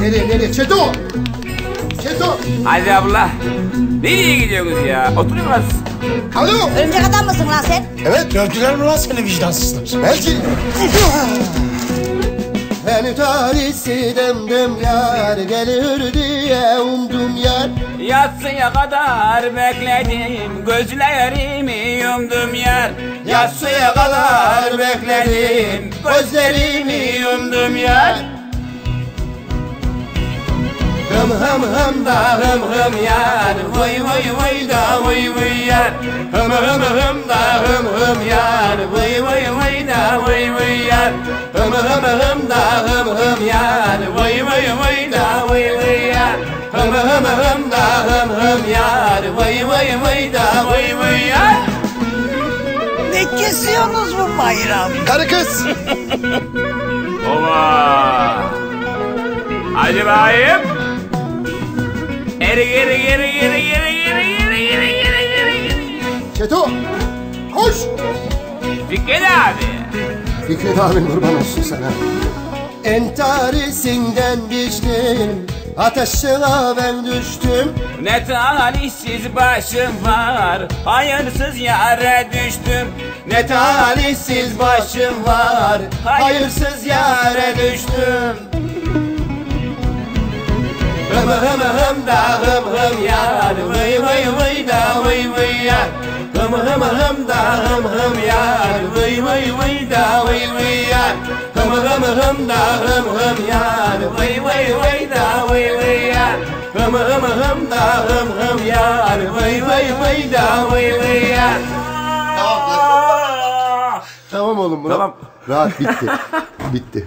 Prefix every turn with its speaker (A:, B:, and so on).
A: Nereye nereye? Çeto! Çeto!
B: Hadi abla. Nereye gidiyorsunuz ya? Oturun az.
A: Alo!
C: Örümcek adam mısın lan sen?
A: Evet gördüler mi lan seni vicdansızlar? Belki. Beni tarihsi demdim yar gelir diye umdum yar.
B: Yatsıya kadar bekledim. Gözlerimi yumdum yer. Yatsıya kadar bekledim. Gözlerimi yumdum yer. Hım hım hım da hım hım yar Vay vay vay da vay vay yar Hım hım hım da hım hım yar Vay vay vay da vay vay yar Hım hım hım da Hım hım hım da hım hım yar Vay vay vay da vay vay yar
C: Ne kesiyorsunuz bu bayram?
A: Karı kız!
B: Ova Hadi bakayım Geri geri geri geri geri geri geri geri geri geri geri
A: Çeto! Koş!
B: Fikret abi
A: Fikret abin kurban olsun sana. Entarisinden biçtim, ateşine ben düştüm.
B: Ne talihsiz başım var Hayırsız yere düştüm. Ne talihsiz başım var Hayırsız yere düştüm. Hım hım hım da hım hım yar Vıy vıy vıy da vıy vıy yar Hım hım hım da hım hım yar Vıy vıy vıy da vıy vıy yar هم هم هم دا هم هم يان وي وي وي دا وي وي يان هم هم هم دا هم هم يان وي وي وي da vay vay ya.
A: Tamam oğlum bırak.
B: Tamam.
A: Rahat bitti. bitti.